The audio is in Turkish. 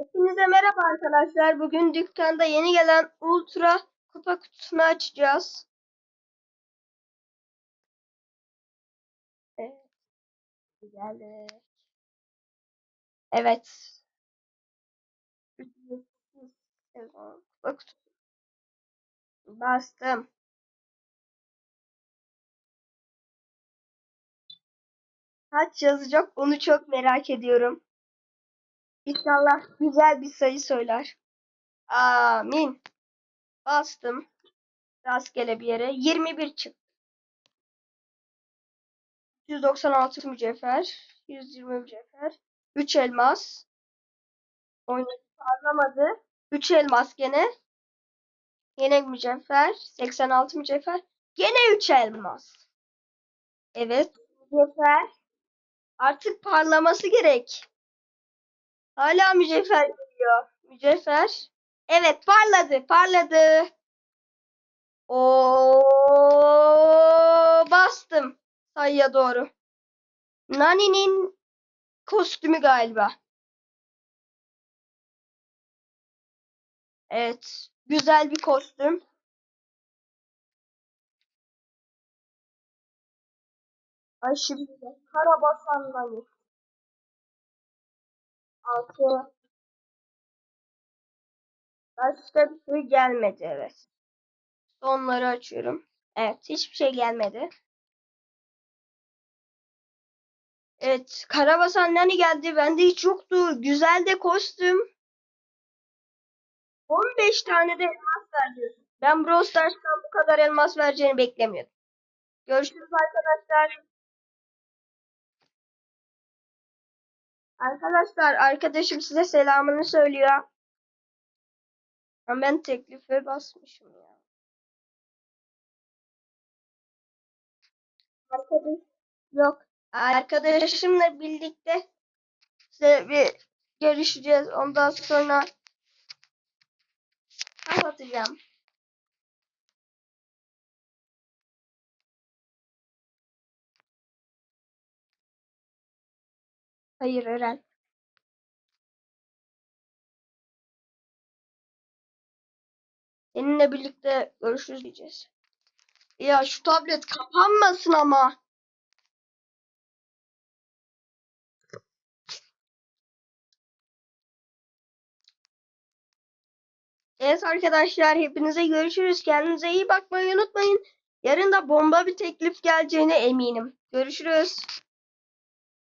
Hepinize merhaba arkadaşlar. Bugün dükkanda yeni gelen Ultra kupa kutusunu açacağız. Evet. Evet. Kupa kutusu. Bastım. Kaç yazacak onu çok merak ediyorum. İnşallah güzel bir sayı söyler. Amin. Bastım. Rastgele bir yere. 21 çıktı. 196 mücevher. 120 mücevher. 3 elmas. Oynadı parlamadı. 3 elmas gene. Yine mücevher. 86 mücevher. Gene 3 elmas. Evet. Mücevher. Artık parlaması gerek. Hala mücevher geliyor. Mücevher. Evet parladı. Parladı. Oo bastım sayıya doğru. Nani'nin kostümü galiba. Evet. Güzel bir kostüm. Aşırı güzel. Karabasan Nani. Altı. Başka bir şey gelmedi evet. Sonları açıyorum. Evet hiçbir şey gelmedi. Evet Karabasan Nani geldi. Bende hiç yoktu. Güzel de kostüm. 15 tane de elmas verdi. Ben Brawl Stars'tan bu kadar elmas vereceğini beklemiyordum. Görüşürüz arkadaşlar. Arkadaşlar arkadaşım size selamını söylüyor. Ben teklife basmışım ya. Arkadaş yok. Arkadaşımla birlikte size bir görüşeceğiz. Ondan sonra kapatacağım. Hayır Eren. Seninle birlikte görüşürüz diyeceğiz. Ya şu tablet kapanmasın ama. Evet arkadaşlar hepinize görüşürüz. Kendinize iyi bakmayı unutmayın. Yarın da bomba bir teklif geleceğine eminim. Görüşürüz.